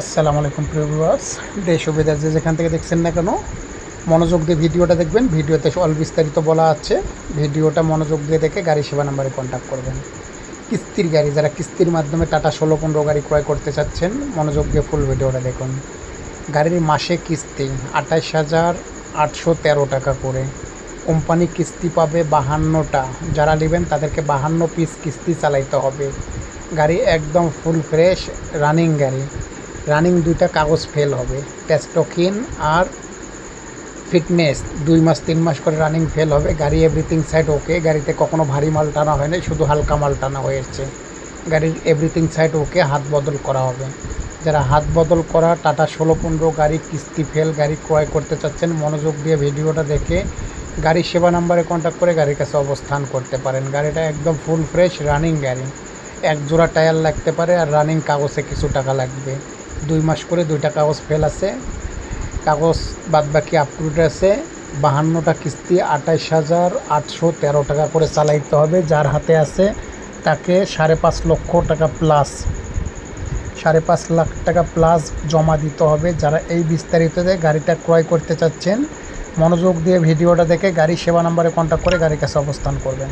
আসসালামু আলাইকুম প্রিয় ভিউয়ার্স দেশ ও যে যেখান থেকে দেখছেন না কেন, মনোযোগ দিয়ে ভিডিওটা দেখবেন। ভিডিওতে অল বিস্তারিত বলা আছে। ভিডিওটা মনোযোগ দিয়ে দেখে গাড়ি সেবা নাম্বারে কন্ট্যাক্ট করবেন। কিস্তির গাড়ি, যারা কিস্তির মাধ্যমে টাটা ষোলো পনেরো গাড়ি ক্রয় করতে চাচ্ছেন, মনোযোগ দিয়ে ফুল ভিডিওটা দেখুন। গাড়ির মাসে কিস্তি আঠাইশ হাজার আটশো তেরো টাকা করে। কোম্পানি কিস্তি পাবে বাহান্নটা। যারা নেবেন তাদেরকে বাহান্ন পিস কিস্তি চালাইতে হবে। গাড়ি একদম ফুল ফ্রেশ রানিং গাড়ি। রানিং দুইটা কাগজ ফেল হবে। টেস্টোকিন আর ফিটনেস দুই মাস, তিন মাস করে রানিং ফেল হবে। গাড়ি এভরিথিং সাইড ওকে গাড়িতে কখনো ভারী মাল টানা হয় না শুধু হালকা মাল টানা হয়েছে। গাড়ির এভরিথিং সাইড ওকে হাত বদল করা হবে। যারা হাত বদল করা, টাটা ষোলো পনেরো, গাড়ি কিস্তি ফেল গাড়ি ক্রয় করতে চাচ্ছেন, মনোযোগ দিয়ে ভিডিওটা দেখে গাড়ির সেবা নাম্বারে কন্ট্যাক্ট করে গাড়ির কাছে অবস্থান করতে পারেন। গাড়িটা একদম ফুল ফ্রেশ রানিং গাড়ি। এক জোড়া টায়ার লাগতে পারে আর রানিং কাগজে কিছু টাকা লাগবে। দুই মাস করে দুইটা কাগজ ফেল আছে। কাগজ বাদ বাকি আপটুডেট আছে। বাহান্নটা কিস্তি আঠাইশ হাজার আটশো তেরো টাকা করে চালাইতে হবে। যার হাতে আছে তাকে সাড়ে পাঁচ লক্ষ টাকা প্লাস সাড়ে পাঁচ লাখ টাকা প্লাস জমা দিতে হবে। যারা এই বিস্তারিততে গাড়িটা ক্রয় করতে চাচ্ছেন, মনোযোগ দিয়ে ভিডিওটা দেখে গাড়ি সেবা নাম্বারে কন্ট্যাক্ট করে গাড়ির কাছে অবস্থান করবেন।